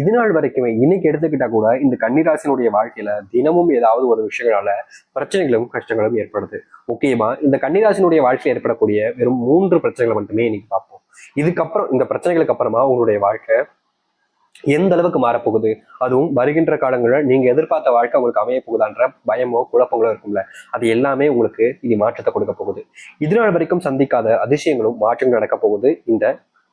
இது நாள் வரைக்குமே இன்னைக்கு எடுத்துக்கிட்டா கூட இந்த கன்னிராசினுடைய வாழ்க்கையில தினமும் ஏதாவது ஒரு விஷயங்களால பிரச்சனைகளும் கஷ்டங்களும் ஏற்படுது. முக்கியமா இந்த கன்னிராசினுடைய வாழ்க்கையில் ஏற்படக்கூடிய வெறும் மூன்று பிரச்சனைகளை மட்டுமே இன்னைக்கு பார்ப்போம். இதுக்கப்புறம் இந்த பிரச்சனைகளுக்கு அப்புறமா உங்களுடைய வாழ்க்கை எந்த அளவுக்கு மாறப்போகுது? அதுவும் வருகின்ற காலங்களில் நீங்க எதிர்பார்த்த வாழ்க்கை உங்களுக்கு அமைய போகுதான்ற பயமோ குழப்பங்களோ இருக்கும்ல. அது எல்லாமே உங்களுக்கு இனி மாற்றத்தை கொடுக்க போகுது. இதனால் வரைக்கும் சந்திக்காத அதிசயங்களும் மாற்றங்கள் நடக்க போகுது இந்த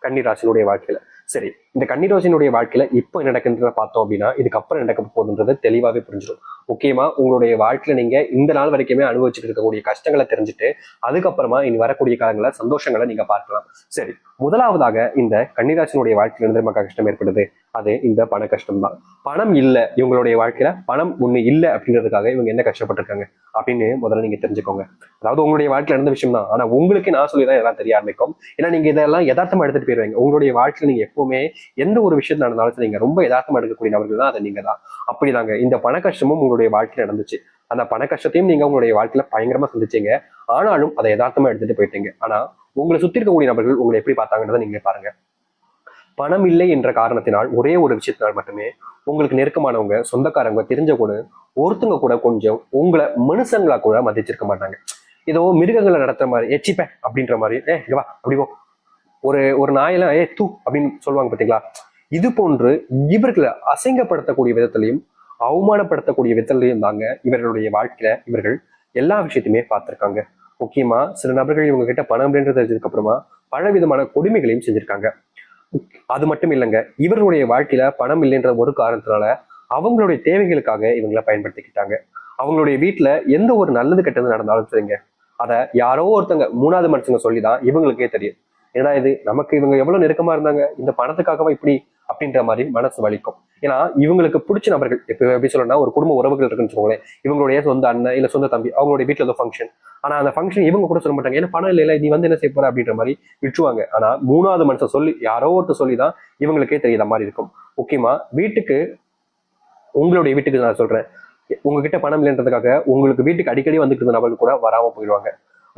கன்னிராசினுடைய வாழ்க்கையில. சரி இந்த கன்னிராசினுடைய வாழ்க்கையில இப்போ என்ன நடக்குன்றத பார்த்தோம் அப்படின்னா இதுக்கப்புறம் நடக்க போகுதுன்றது தெளிவாகவே புரிஞ்சிடும். முக்கியமா உங்களுடைய வாழ்க்கையில நீங்க இந்த நாள் வரைக்குமே அனுபவிச்சுட்டு இருக்கக்கூடிய கஷ்டங்களை தெரிஞ்சுட்டு அதுக்கப்புறமா இனி வரக்கூடிய காலங்களில் சந்தோஷங்களை நீங்க பார்க்கலாம். சரி முதலாவதாக இந்த கன்னிராசினுடைய வாழ்க்கையில இருந்து நமக்கு கஷ்டம் ஏற்படுது? அது இந்த பண கஷ்டம் தான் பணம் இல்லை இவங்களுடைய வாழ்க்கையில பணம் ஒண்ணு இல்லை அப்படின்றதுக்காக இவங்க என்ன கஷ்டப்பட்டிருக்காங்க அப்படின்னு முதல்ல நீங்க தெரிஞ்சுக்கோங்க. அதாவது உங்களுடைய வாழ்க்கையில நடந்த விஷயம் தான் ஆனா உங்களுக்கு நான் சொல்லி தான் இதெல்லாம் தெரிய ஆரம்பிக்கும். ஏன்னா நீங்க இதெல்லாம் யதார்த்தமா எடுத்துட்டு போயிருவீங்க. உங்களுடைய வாழ்க்கையில நீங்க எப்பவுமே எந்த ஒரு விஷயத்துல நடந்தாலும் நீங்க ரொம்ப யதார்த்தமா எடுக்கக்கூடிய நபர்கள் தான் அதை நீங்க தான் அப்படிதாங்க. இந்த பண கஷ்டமும் உங்களுடைய வாழ்க்கையில நடந்துச்சு. அந்த பண கஷ்டத்தையும் நீங்க உங்களுடைய வாழ்க்கையில பயங்கரமா சந்திச்சீங்க. ஆனாலும் அதை யதார்த்தமா எடுத்துட்டு போயிட்டீங்க. ஆனா உங்களை சுத்தி இருக்கக்கூடிய நபர்கள் உங்களை எப்படி பார்த்தாங்கன்றத நீங்க பாருங்க. பணம் இல்லை என்ற காரணத்தினால் ஒரே ஒரு விஷயத்தினால் மட்டுமே உங்களுக்கு நெருக்கமானவங்க சொந்தக்காரங்க தெரிஞ்ச கூட ஒருத்தங்க கூட கொஞ்சம் உங்களை மனுஷங்களா கூட மதிச்சிருக்க மாட்டாங்க. ஏதோ மிருகங்களை நடத்துற மாதிரி எச்சிப்ப அப்படின்ற மாதிரி ஏ வா அப்படி போ. ஒரு ஒரு நாயெல்லாம் ஏ தூ அப்படின்னு சொல்லுவாங்க பாத்தீங்களா இது போன்று இவர்களை அசிங்கப்படுத்தக்கூடிய விதத்திலையும் அவமானப்படுத்தக்கூடிய விதத்திலையும் தாங்க இவர்களுடைய வாழ்க்கையில இவர்கள் எல்லா விஷயத்தையுமே பார்த்திருக்காங்க. முக்கியமா சில நபர்கள் இவங்க கிட்ட பணம் அப்படின்றது தெரிஞ்சதுக்கு அப்புறமா பல விதமான கொடுமைகளையும் செஞ்சிருக்காங்க. அது மட்டும் இல்லைங்க இவர்களுடைய வாழ்க்கையில பணம் இல்லைன்ற ஒரு காரணத்தினால அவங்களுடைய தேவைகளுக்காக இவங்களை பயன்படுத்திக்கிட்டாங்க. அவங்களுடைய வீட்டுல எந்த ஒரு நல்லது கெட்டது நடந்தாலும் சரிங்க அதை யாரோ ஒருத்தங்க மூணாவது மனுஷங்க சொல்லிதான் இவங்களுக்கே தெரியும். ஏன்னா இது நமக்கு இவங்க எவ்வளவு நெருக்கமா இருந்தாங்க இந்த பணத்துக்காகவா இப்படி அப்படின்ற மாதிரி மனசு வலிக்கும். ஏன்னா இவங்களுக்கு பிடிச்ச நபர்கள் இப்ப எப்படி சொல்லணும்னா ஒரு குடும்ப உறவுகள் இருக்குன்னு வச்சுக்கோங்களேன். இவங்களுடைய சொந்த அண்ணன் இல்ல சொந்த தம்பி அவங்களுடைய வீட்டுல ஏதோ ஃபங்க்ஷன் ஆனா அந்த ஃபங்க்ஷன் இவங்க கூட சொல்ல மாட்டாங்க. ஏன்னா பணம் இல்ல நீ வந்து என்ன செய்ய போற அப்படின்ற மாதிரி விட்டுருவாங்க. ஆனா மூணாவது மனுஷன் சொல்லி யாரோ ஒருத்தர் சொல்லி தான் இவங்களுக்கே தெரியாத மாதிரி இருக்கும். முக்கியமா வீட்டுக்கு உங்களுடைய வீட்டுக்கு நான் சொல்றேன். உங்ககிட்ட பணம் இல்லைன்றதுக்காக உங்களுக்கு வீட்டுக்கு அடிக்கடி வந்துட்டு இருந்த நபர்கள் கூட வராம போயிடுவாங்க.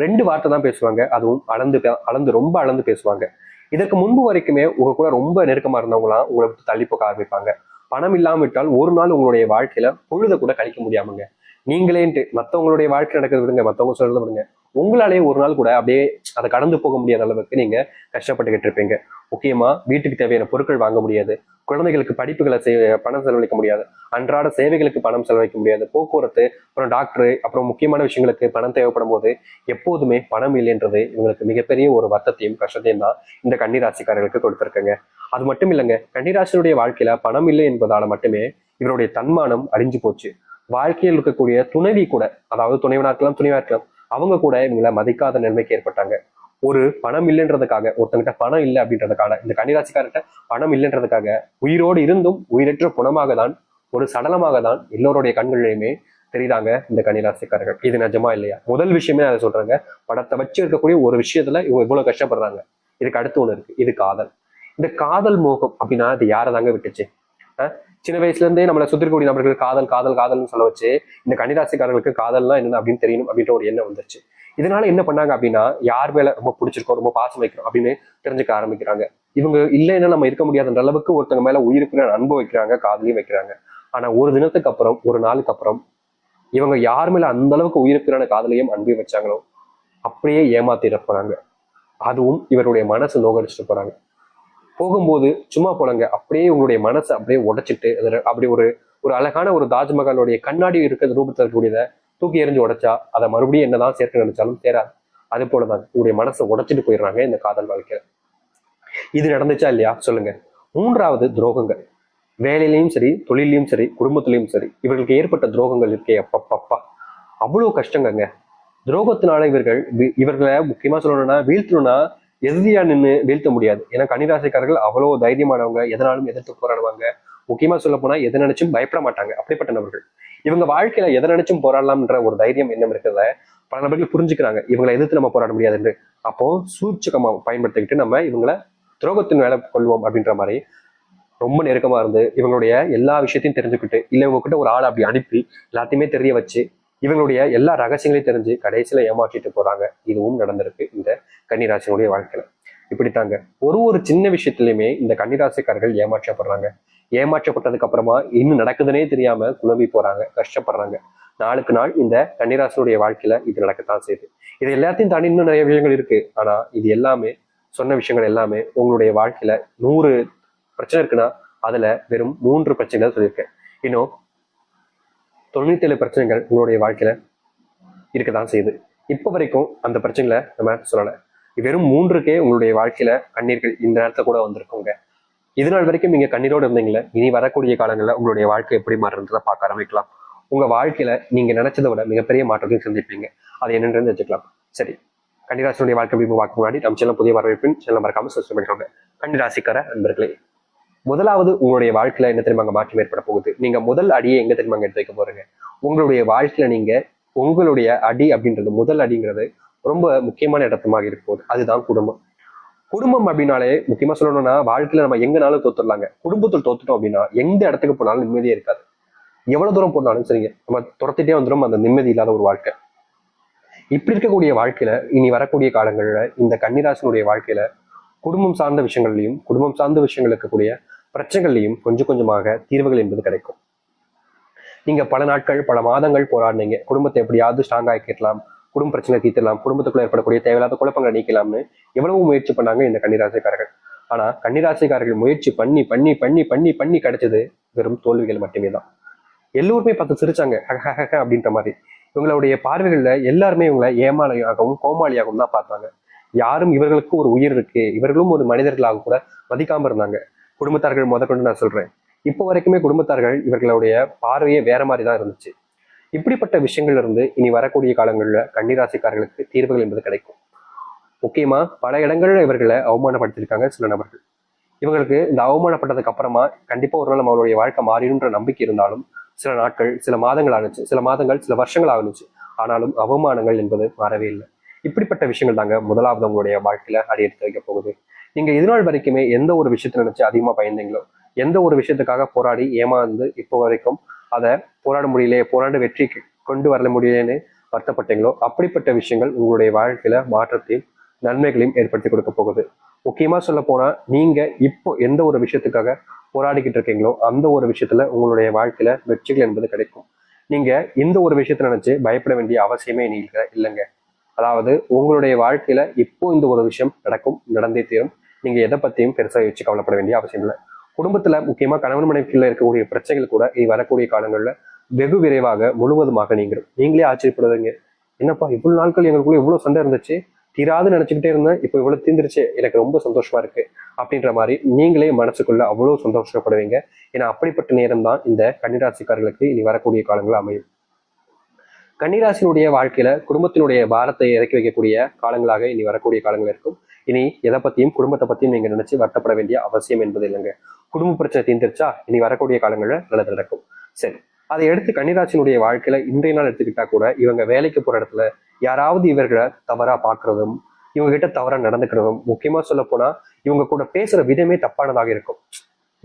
ரெண்டு வார்த்தை தான் பேசுவாங்க. அதுவும் அளந்து அளந்து ரொம்ப அளந்து பேசுவாங்க. இதற்கு முன்பு வரைக்குமே உங்க கூட ரொம்ப நெருக்கமா இருந்தவங்களாம் உங்களை விட்டு தள்ளி போக ஆரம்பிப்பாங்க. பணம் இல்லாம விட்டால் ஒரு நாள் உங்களுடைய வாழ்க்கையில பொழுத கூட கழிக்க முடியாமங்க. நீங்களேன்ட்டு மத்தவங்களுடைய வாழ்க்கை நடக்கிறது விடுங்க மத்தவங்க சொல்றத விடுங்க. உங்களாலேயே ஒரு நாள் கூட அப்படியே அதை கடந்து போக முடியாத அளவுக்கு நீங்க கஷ்டப்பட்டுக்கிட்டு இருப்பீங்க. முக்கியமா வீட்டுக்கு தேவையான பொருட்கள் வாங்க முடியாது. குழந்தைகளுக்கு படிப்புகளை செய்- பணம் செலவழிக்க முடியாது. அன்றாட சேவைகளுக்கு பணம் செலவழிக்க முடியாது. போக்குவரத்து அப்புறம் டாக்டர் அப்புறம் முக்கியமான விஷயங்களுக்கு பணம் தேவைப்படும் போது எப்போதுமே பணம் இல்லைன்றது இவங்களுக்கு மிகப்பெரிய ஒரு வருத்தத்தையும் கஷ்டத்தையும் தான் இந்த கன்னிராசிக்காரர்களுக்கு கொடுத்துருக்குங்க. அது மட்டும் இல்லைங்க கன்னிராசினுடைய வாழ்க்கையில பணம் இல்லை என்பதால மட்டுமே இவருடைய தன்மானம் அழிஞ்சு போச்சு. வாழ்க்கையில் இருக்கக்கூடிய துணைவி கூட அதாவது துணைவனா இருக்கலாம் துணைவா இருக்கலாம் அவங்க கூட இவங்களை மதிக்காத நிலைமைக்கு ஏற்பட்டாங்க. ஒரு பணம் இல்லைன்றதுக்காக ஒருத்தங்கிட்ட பணம் இல்லை அப்படின்றதுக்காக இந்த கன்னிராசிக்காரர்கிட்ட பணம் இல்லைன்றதுக்காக உயிரோடு இருந்தும் உயிரற்ற குணமாக தான் ஒரு சடலமாக தான் எல்லோருடைய கண்களிலுமே தெரியுதாங்க இந்த கன்னிராசிக்காரர்கள். இது நிஜமா இல்லையா? முதல் விஷயமே நான் அதை சொல்றேங்க. படத்தை வச்சு இருக்கக்கூடிய ஒரு விஷயத்துல இவங்க இவ்வளவு கஷ்டப்படுறாங்க. இதுக்கு அடுத்து ஒண்ணு இருக்கு. இது காதல். இந்த காதல் மோகம் அப்படின்னா அது யாரை தாங்க விட்டுச்சு? அஹ் சின்ன வயசுல இருந்தே நம்மளை சுத்தி இருக்கக்கூடிய நபர்கள் காதல் காதல் காதல்னு சொல்ல வச்சு இந்த கன்னிராசிக்காரர்களுக்கு காதல்லாம் என்ன அப்படின்னு தெரியணும் அப்படின்ற ஒரு எண்ணம் வந்துருச்சு. இதனால என்ன பண்ணாங்க அப்படின்னா யார் மேல ரொம்ப பிடிச்சிருக்கோம் ரொம்ப பாசம் வைக்கிறோம் அப்படின்னு தெரிஞ்சுக்க ஆரம்பிக்கிறாங்க. இவங்க இல்லைன்னா நம்ம இருக்க முடியாதுன்ற அளவுக்கு ஒருத்தங்க மேல உயிருக்கு அன்பு வைக்கிறாங்க காதலையும் வைக்கிறாங்க. ஆனா ஒரு தினத்துக்கு அப்புறம் ஒரு நாளுக்கு அப்புறம் இவங்க யார் மேல அந்த அளவுக்கு உயிருக்குறான காதலையும் அன்பையும் வச்சாங்களோ அப்படியே ஏமாத்திட போறாங்க. அதுவும் இவருடைய மனசு நோகடிச்சுட்டு போறாங்க. போகும்போது சும்மா போலங்க. அப்படியே உங்களுடைய மனசை அப்படியே உடைச்சிட்டு அப்படி ஒரு ஒரு அழகான ஒரு தாஜ்மஹாலுடைய கண்ணாடி இருக்கிற ரூபத்தில் இருக்கக்கூடியதை தூக்கி எறிஞ்சு உடைச்சா அதை மறுபடியும் என்னதான் சேர்க்க நினைச்சாலும் சேராது. அது போலதான் உங்களுடைய மனசை உடைச்சிட்டு போயிடுறாங்க இந்த காதல் வாழ்க்கையில. இது நடந்துச்சா இல்லையா? சொல்லுங்க. மூன்றாவது துரோகங்கள். வேலையிலையும் சரி தொழிலையும் சரி குடும்பத்திலையும் சரி இவர்களுக்கு ஏற்பட்ட துரோகங்கள் இருக்கே அப்பப்பப்பா. அவ்வளவு கஷ்டங்கங்க. துரோகத்தினால இவர்கள் இவர்களை முக்கியமா சொல்லணும்னா வீழ்த்தணும்னா எதிரியா நின்று வீழ்த்த முடியாது. ஏன்னா கன்னிராசிக்காரர்கள் அவ்வளோ தைரியமானவங்க எதனாலும் எதிர்த்து போராடுவாங்க. முக்கியமா சொல்ல போனா எதை நினைச்சும் பயப்பட மாட்டாங்க. அப்படிப்பட்ட நபர்கள். இவங்க வாழ்க்கையில எதை நினைச்சும் போராடலாம்ன்ற ஒரு தைரியம் என்ன இருக்கிறத பல நபர்கள் புரிஞ்சுக்கிறாங்க. இவங்களை எதிர்த்து நம்ம போராட முடியாது என்று. அப்போ சூட்சகமா பயன்படுத்திக்கிட்டு நம்ம இவங்களை துரோகத்தின் வேலை கொள்வோம் அப்படின்ற மாதிரி ரொம்ப நெருக்கமா இருந்து இவங்களுடைய எல்லா விஷயத்தையும் தெரிஞ்சுக்கிட்டு இல்லை இவங்க கிட்ட ஒரு ஆளை அப்படி அனுப்பி எல்லாத்தையுமே தெரிய வச்சு இவங்களுடைய எல்லா ரகசியங்களையும் தெரிஞ்சு கடைசியில ஏமாற்றிட்டு போறாங்க. இதுவும் நடந்திருக்கு இந்த கன்னிராசினுடைய வாழ்க்கையில. இப்படித்தாங்க. ஒரு ஒரு சின்ன விஷயத்திலயுமே இந்த கன்னிராசிக்காரர்கள் ஏமாற்றப்படுறாங்க. ஏமாற்றப்பட்டதுக்கு அப்புறமா இன்னும் நடக்குதுன்னே தெரியாம குழம்பி போறாங்க கஷ்டப்படுறாங்க. நாளுக்கு நாள் இந்த கன்னிராசினுடைய வாழ்க்கையில இது நடக்கத்தான் செய்யுது. இது எல்லாத்தையும் தாண்டி இன்னும் நிறைய விஷயங்கள் இருக்கு. ஆனா இது எல்லாமே சொன்ன விஷயங்கள் எல்லாமே உங்களுடைய வாழ்க்கையில நூறு பிரச்சனை இருக்குன்னா அதுல வெறும் மூன்று பிரச்சனைகள் சொல்லியிருக்கேன். இன்னும் தொண்ணூத்தேழு பிரச்சனைகள் உங்களுடைய வாழ்க்கையில இருக்கதான் செய்யுது. இப்போ வரைக்கும் அந்த பிரச்சனைகளை நம்ம சொல்லலை. வெறும் மூன்றுக்கே உங்களுடைய வாழ்க்கையில கண்ணீர்கள் இந்த நேரத்துல கூட வந்திருக்குங்க. இது நாள் வரைக்கும் நீங்க கண்ணீரோடு இருந்தீங்களே இனி வரக்கூடிய காலங்களில் உங்களுடைய வாழ்க்கை எப்படி மாறுன்றதை பார்க்க ஆரம்பிக்கலாம். உங்க வாழ்க்கையில நீங்க நினைச்சதை விட மிகப்பெரிய மாற்றத்தையும் சந்திப்பீங்க. அது என்னன்றது வச்சுக்கலாம் சரி கன்னிராசினுடைய வாழ்க்கை எப்படி பார்க்க முன்னாடி நம்ம செல்லம் புதிய வரவேற்பின் செல்லம் மறக்காம சப்ஸ்கிரைப் பண்ணிக்கோங்க. கன்னிராசிக்கார நண்பர்களே முதலாவது உங்களுடைய வாழ்க்கையில என்ன தெரியுமாங்க மாற்றம் ஏற்பட போகுது? நீங்க முதல் அடியை எங்க தெரியுமாங்க எடுத்து வைக்க போறீங்க? உங்களுடைய வாழ்க்கையில நீங்க உங்களுடைய அடி அப்படின்றது முதல் அடிங்கிறது ரொம்ப முக்கியமான இடத்தமாக இருக்க போகுது. அதுதான் குடும்பம். குடும்பம் அப்படின்னாலே முக்கியமா சொல்லணும்னா வாழ்க்கையில நம்ம எங்கனாலும் தோத்துடலாங்க குடும்பத்தில் தோத்துட்டோம் அப்படின்னா எந்த இடத்துக்கு போனாலும் நிம்மதியே இருக்காது. எவ்வளவு தூரம் போனாலும் சரிங்க. நம்ம துரத்திட்டே வந்துடும் அந்த நிம்மதி இல்லாத ஒரு வாழ்க்கை. இப்படி இருக்கக்கூடிய வாழ்க்கையில இனி வரக்கூடிய காலங்களில் இந்த கன்னிராசினுடைய வாழ்க்கையில குடும்பம் சார்ந்த விஷயங்கள்லையும் குடும்பம் சார்ந்த விஷயங்கள் இருக்கக்கூடிய பிரச்சனைகள்லையும் கொஞ்சம் கொஞ்சமாக தீர்வுகள் என்பது கிடைக்கும். நீங்க பல நாட்கள் பல மாதங்கள் போராடினீங்க. குடும்பத்தை எப்படியாவது ஸ்ட்ராங் ஆக்கிடலாம். குடும்ப பிரச்சனை தீர்த்தலாம் குடும்பத்துக்குள்ள ஏற்படக்கூடிய தேவையில்லாத குழப்பங்களை நீக்கலாம்னு எவ்வளவு முயற்சி பண்ணாங்க இந்த கன்னிராசிக்காரர்கள். ஆனா கன்னிராசிக்காரர்கள் முயற்சி பண்ணி பண்ணி பண்ணி பண்ணி பண்ணி கிடைச்சது வெறும் தோல்விகள் மட்டுமே தான். எல்லோருமே பார்த்து சிரிச்சாங்க. ஹஹஹஹ அப்படின்ற மாதிரி. இவங்களுடைய பார்வைகள்ல எல்லாருமே இவங்களை ஏமாளியாகவும் கோமாளியாகவும் தான் பார்த்தாங்க. யாரும் இவர்களுக்கு ஒரு உயிர் இருக்கு. இவர்களும் ஒரு மனிதர்களாக கூட மதிக்காம இருந்தாங்க. குடும்பத்தார்கள் முதற்கொண்டு நான் சொல்றேன். இப்போ வரைக்குமே குடும்பத்தார்கள் இவர்களுடைய பார்வையே வேற மாதிரி தான் இருந்துச்சு. இப்படிப்பட்ட விஷயங்கள்ல இருந்து இனி வரக்கூடிய காலங்களில் கன்னிராசிக்காரர்களுக்கு தீர்வுகள் என்பது கிடைக்கும். முக்கியமா பல இடங்கள்ல இவர்களை அவமானப்படுத்தியிருக்காங்க சில நபர்கள். இவங்களுக்கு இந்த அவமானப்பட்டதுக்கு அப்புறமா கண்டிப்பா ஒரு நாள் நம்மளுடைய வாழ்க்கை மாறிடும்ன்ற நம்பிக்கை இருந்தாலும் சில நாட்கள் சில மாதங்கள் ஆகுச்சு சில மாதங்கள் சில வருஷங்கள் ஆகுனுச்சு ஆனாலும் அவமானங்கள் என்பது மாறவே இல்லை. இப்படிப்பட்ட விஷயங்கள் தாங்க முதலாவது உங்களுடைய வாழ்க்கையில அடியெடுத்து வைக்க போகுது. நீங்க இதுநாள் வரைக்குமே எந்த ஒரு விஷயத்த நினைச்சு அதிகமா பயந்தீங்களோ எந்த ஒரு விஷயத்துக்காக போராடி ஏமாந்து இப்போ வரைக்கும் அதை போராட முடியலையே போராட வெற்றி கொண்டு வரல முடியலன்னு வருத்தப்பட்டீங்களோ அப்படிப்பட்ட விஷயங்கள் உங்களுடைய வாழ்க்கையில மாற்றத்தையும் நன்மைகளையும் ஏற்படுத்தி கொடுக்க போகுது. முக்கியமா சொல்ல போனா நீங்க இப்போ எந்த ஒரு விஷயத்துக்காக போராடிக்கிட்டு இருக்கீங்களோ அந்த ஒரு விஷயத்துல உங்களுடைய வாழ்க்கையில வெற்றிகள் என்பது கிடைக்கும். நீங்க இந்த ஒரு விஷயத்த நினைச்சு பயப்பட வேண்டிய அவசியமே நீங்க இல்லைங்க. அதாவது உங்களுடைய வாழ்க்கையில இப்போ இந்த ஒரு விஷயம் நடக்கும் நடந்தே தீரும். நீங்க எதை பத்தியும் பெருசா வச்சு கவலைப்பட வேண்டிய அவசியம் இல்லை. குடும்பத்துல முக்கியமா கணவன் மனைவிக்குள்ள இருக்கக்கூடிய பிரச்சனைகள் கூட இனி வரக்கூடிய காலங்கள்ல வெகு விரைவாக முழுவதுமாக நீங்கிடும். நீங்களே ஆச்சரியப்படுவீங்க. என்னப்பா இவ்வளவு நாட்கள் எங்களுக்குள்ள இவ்வளவு சண்டை இருந்துச்சு. தீராது நினைச்சுக்கிட்டே இருந்தேன். இப்போ இவ்வளவு தீர்ந்துருச்சு எனக்கு ரொம்ப சந்தோஷமா இருக்கு. அப்படின்ற மாதிரி நீங்களே மனசுக்குள்ள அவ்வளவு சந்தோஷப்படுவீங்க. ஏன்னா அப்படிப்பட்ட நேரம் தான் இந்த கன்னிராசிக்காரர்களுக்கு இனி வரக்கூடிய காலங்கள் அமையும். கன்னிராசினுடைய வாழ்க்கையில குடும்பத்தினுடைய பாரத்தை இறக்கி வைக்கக்கூடிய காலங்களாக இனி வரக்கூடிய காலங்கள் இருக்கும். இனி எதை பத்தியும் குடும்பத்தை பத்தியும் நீங்க நினைச்சு வருத்தப்பட வேண்டிய அவசியம் என்பது இல்லைங்க. குடும்ப பிரச்சனை தீர்ந்துருச்சா இனி வரக்கூடிய காலங்களில் நல்லது நடக்கும். சரி அதை எடுத்து கன்னிராசினுடைய வாழ்க்கையில இன்றைய நாள் எடுத்துக்கிட்டா கூட இவங்க வேலைக்கு போற இடத்துல யாராவது இவர்களை தவறா பாக்குறதும் இவங்க கிட்ட தவறா நடந்துக்கிறதும் முக்கியமா சொல்ல போனா இவங்க கூட பேசுற விதமே தப்பானதாக இருக்கும்.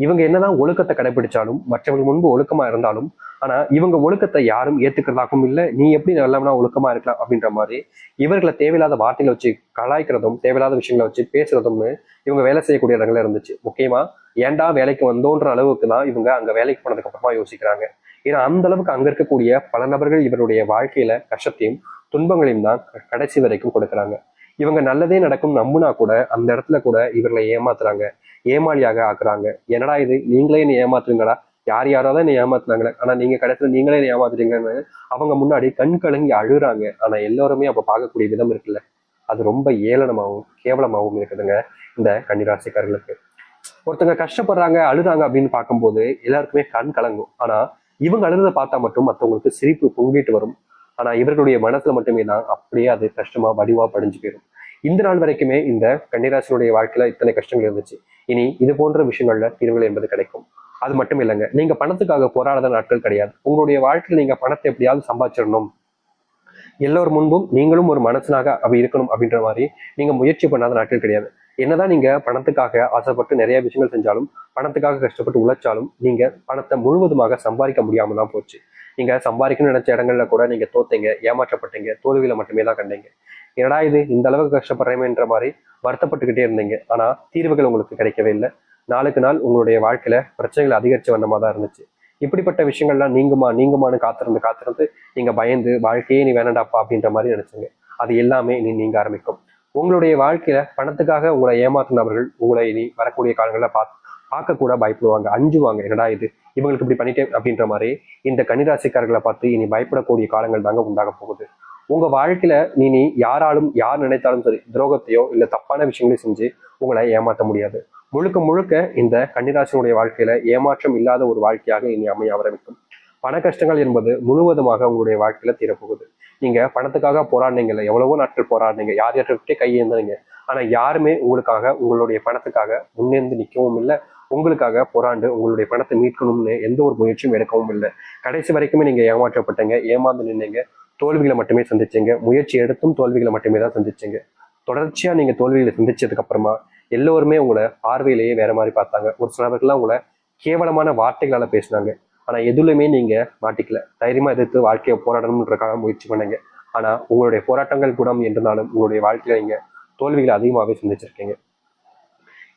இவங்க என்னதான் ஒழுக்கத்தை கடைபிடிச்சாலும் மற்றவங்க முன்பு ஒழுக்கமா இருந்தாலும் ஆனா இவங்க ஒழுக்கத்தை யாரும் ஏத்துக்கிறதாகவும் இல்லை. நீ எப்படி நல்லவனா ஒழுக்கமா இருக்கலாம் அப்படின்ற மாதிரி இவர்களை தேவையில்லாத வார்த்தைகளை வச்சு கலாய்க்கிறதும் தேவையில்லாத விஷயங்களை வச்சு பேசுறதும்னு இவங்க வேலை செய்யக்கூடிய இடங்கள்ல இருந்துச்சு. முக்கியமா ஏன்டா வேலைக்கு வந்தோன்ற அளவுக்கு தான் இவங்க அங்க வேலைக்கு போனதுக்கு அப்புறமா யோசிக்கிறாங்க. ஏன்னா அந்த அளவுக்கு அங்க இருக்கக்கூடிய பல நபர்கள் இவருடைய வாழ்க்கையில கஷ்டத்தையும் துன்பங்களையும் தான் கடைசி வரைக்கும் கொடுக்குறாங்க. இவங்க நல்லதே நடக்கும் நம்புனா கூட அந்த இடத்துல கூட இவர்களை ஏமாத்துறாங்க. ஏமாளியாக ஆக்குறாங்க. என்னடா இது? நீங்களே என்ன ஏமாத்துறீங்களா? யார் யாராவது என்ன ஏமாத்துனாங்களே. ஆனா நீங்க கடைசியில் நீங்களே என்ன ஏமாத்துறீங்கன்னு அவங்க முன்னாடி கண் கலங்கி அழுறாங்க ஆனா எல்லாருமே அப்ப பார்க்கக்கூடிய விதம் இருக்குல்ல. அது ரொம்ப ஏளனமாகவும் கேவலமாகவும் இருக்குதுங்க இந்த கன்னிராசிக்காரர்களுக்கு. ஒருத்தங்க கஷ்டப்படுறாங்க அழுறாங்க அப்படின்னு பார்க்கும்போது எல்லாருக்குமே கண் கலங்கும். ஆனா இவங்க அழுறதை பார்த்தா மட்டும் மற்றவங்களுக்கு சிரிப்பு பொங்கிட்டு வரும். ஆனா இவர்களுடைய மனசுல மட்டுமே தான் அப்படியே அது கஷ்டமா வடிவா படிஞ்சு போயிடும் இந்த நாள் வரைக்குமே இந்த கன்னிராசினுடைய வாழ்க்கையில இத்தனை கஷ்டங்கள் இருந்துச்சு. இனி இது போன்ற விஷயங்கள்ல தீர்வுகள் என்பது கிடைக்கும். அது மட்டும் இல்லைங்க நீங்க பணத்துக்காக போராடாத நாட்கள் கிடையாது. உங்களுடைய வாழ்க்கையில் நீங்க பணத்தை எப்படியாவது சம்பாதிச்சிடணும். எல்லோர் முன்பும் நீங்களும் ஒரு மனசனாக அப்படி இருக்கணும் அப்படின்ற மாதிரி நீங்க முயற்சி பண்ணாத நாட்கள் கிடையாது. என்னதான் நீங்க பணத்துக்காக ஆசைப்பட்டு நிறைய விஷயங்கள் செஞ்சாலும் பணத்துக்காக கஷ்டப்பட்டு உழைச்சாலும் நீங்க பணத்தை முழுவதுமாக சம்பாதிக்க முடியாம தான் போச்சு. நீங்க சம்பாதிக்கணும்னு நினைச்ச இடங்கள்ல கூட நீங்க தோத்தீங்க ஏமாற்றப்பட்டீங்க தோல்வியில மட்டுமே தான் கண்டீங்க. என்னடா இது இந்த அளவுக்கு கஷ்டப்படுறேமேன்ற மாதிரி வருத்தப்பட்டுக்கிட்டே இருந்தீங்க. ஆனா தீர்வுகள் உங்களுக்கு கிடைக்கவே இல்லை. நாளுக்கு நாள் உங்களுடைய வாழ்க்கையில பிரச்சனைகள் அதிகரிச்ச வண்ணமா தான் இருந்துச்சு. இப்படிப்பட்ட விஷயங்கள்லாம் நீங்குமா நீங்குமான்னு காத்திருந்து காத்திருந்து நீங்க பயந்து வாழ்க்கையே நீ வேணாண்டாப்பா அப்படின்ற மாதிரி நினைச்சீங்க. அது எல்லாமே இனி நீங்க ஆரம்பிக்கும். உங்களுடைய வாழ்க்கையில பணத்துக்காக உங்களை ஏமாத்தினவர்கள் உங்களை இனி வரக்கூடிய காலங்களில் பார்த்து பார்க்க கூட பயப்படுவாங்க அஞ்சுவாங்க. என்னடா இது? இவங்களுக்கு இப்படி பண்ணிட்டேன் அப்படின்ற மாதிரி இந்த கன்னிராசிக்காரர்களை பார்த்து இனி பயப்படக்கூடிய காலங்கள் தாங்க உண்டாக போகுது. உங்க வாழ்க்கையில நீ நீ யாராலும் யார் நினைத்தாலும் சரி துரோகத்தையோ இல்ல தப்பான விஷயங்களையும் செஞ்சு உங்களை ஏமாற்ற முடியாது. முழுக்க முழுக்க இந்த கன்னிராசினுடைய வாழ்க்கையில ஏமாற்றம் இல்லாத ஒரு வாழ்க்கையாக இனி அமைய ஆரம்பிக்கும். பண கஷ்டங்கள் என்பது முழுவதுமாக உங்களுடைய வாழ்க்கையில தீரப்போகுது. நீங்க பணத்துக்காக போராடினீங்கல்ல எவ்வளவோ நாட்கள் போராடினீங்க யார் யார்கிட்டே கையேந்தீங்க ஆனா யாருமே உங்களுக்காக உங்களுடைய பணத்துக்காக முன்னேந்து நிற்கவும் இல்லை உங்களுக்காக போராண்டு உங்களுடைய பணத்தை மீட்கணும்னு எந்த ஒரு முயற்சியும் எடுக்கவும் இல்லை. கடைசி வரைக்குமே நீங்க ஏமாற்றப்பட்டீங்க ஏமாந்து நின்னீங்க தோல்விகளை மட்டுமே சந்திச்சீங்க முயற்சி எடுத்தும் தோல்விகளை மட்டுமே தான் சந்திச்சீங்க. தொடர்ச்சியா நீங்க தோல்விகளை சந்திச்சதுக்கு அப்புறமா எல்லோருமே உங்களை பார்வையிலேயே வேற மாதிரி பார்த்தாங்க. ஒரு சிலவர்கள்லாம் உங்களை கேவலமான வார்த்தைகளால பேசினாங்க. ஆனா எதுலையுமே நீங்க மாட்டிக்கல. தைரியமா எதிர்த்து வாழ்க்கையை போராடணும்ன்றக்காக முயற்சி பண்ணீங்க. ஆனா உங்களுடைய போராட்டங்கள் குணம் என்றாலும் உங்களுடைய வாழ்க்கையில நீங்க தோல்விகளை அதிகமாகவே சந்திச்சிருக்கீங்க.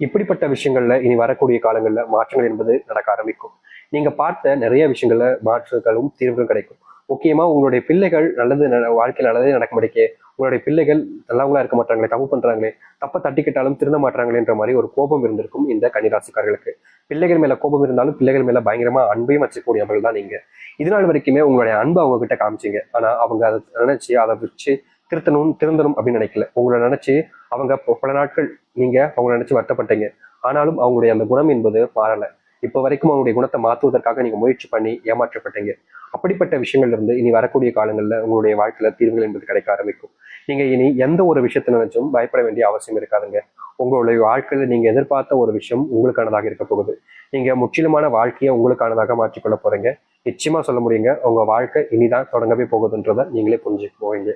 இப்படிப்பட்ட விஷயங்கள்ல இனி வரக்கூடிய காலங்கள்ல மாற்றங்கள் என்பது நடக்க ஆரம்பிக்கும். நீங்க பார்த்த நிறைய விஷயங்கள்ல மாற்றங்களும் தீர்வுகளும் கிடைக்கும். முக்கியமா உங்களுடைய பிள்ளைகள் நல்லது வாழ்க்கையில் நல்லதே நடக்க மாட்டேங்க உங்களுடைய பிள்ளைகள் நல்லவங்களா இருக்க மாட்டாங்களே தப்பு பண்றாங்களே தப்ப தட்டிக்கிட்டாலும் திருந்த மாட்டாங்களேன்ற மாதிரி ஒரு கோபம் இருந்திருக்கும் இந்த கன்னிராசிக்காரர்களுக்கு. பிள்ளைகள் மேல கோபம் இருந்தாலும் பிள்ளைகள் மேல பயங்கரமா அன்பையும் வச்சுக்கூடியவர்கள் தான் நீங்க. இது நாள் வரைக்குமே உங்களுடைய அன்பை அவங்க கிட்ட காமிச்சீங்க. ஆனா அவங்க அதை நினைச்சு அதை வச்சு திருத்தணும் திருந்தணும் அப்படின்னு நினைக்கல. உங்களை நினைச்சு அவங்க பல நாட்கள் நீங்க அவங்களை நினைச்சு வருத்தப்பட்டீங்க. ஆனாலும் அவங்களுடைய அந்த குணம் என்பது மாறல. இப்ப வரைக்கும் அவங்களுடைய குணத்தை மாற்றுவதற்காக நீங்க முயற்சி பண்ணி ஏமாற்றப்பட்டீங்க. அப்படிப்பட்ட விஷயங்கள்ல இருந்து இனி வரக்கூடிய காலங்கள்ல உங்களுடைய வாழ்க்கையில தீர்வுகள் என்பது கிடைக்க ஆரம்பிக்கும். நீங்க இனி எந்த ஒரு விஷயத்தை நினைச்சும் பயப்பட வேண்டிய அவசியம் இருக்காதுங்க. உங்களுடைய வாழ்க்கையில நீங்க எதிர்பார்த்த ஒரு விஷயம் உங்களுக்கானதாக இருக்க போகுது. நீங்க முற்றிலுமான வாழ்க்கையை உங்களுக்கானதாக மாற்றிக்கொள்ள போறீங்க. நிச்சயமா சொல்ல முடியுங்க உங்க வாழ்க்கை இனிதான் தொடங்கவே போகுதுன்றதை நீங்களே புரிஞ்சுக்க போவீங்க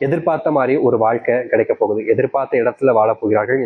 எதிர்பார்த்த மாதிரி ஒரு வாழ்க்கை கிடைக்க போகுது. எதிர்பார்த்த இடத்துல வாழப்போகிறார்கள்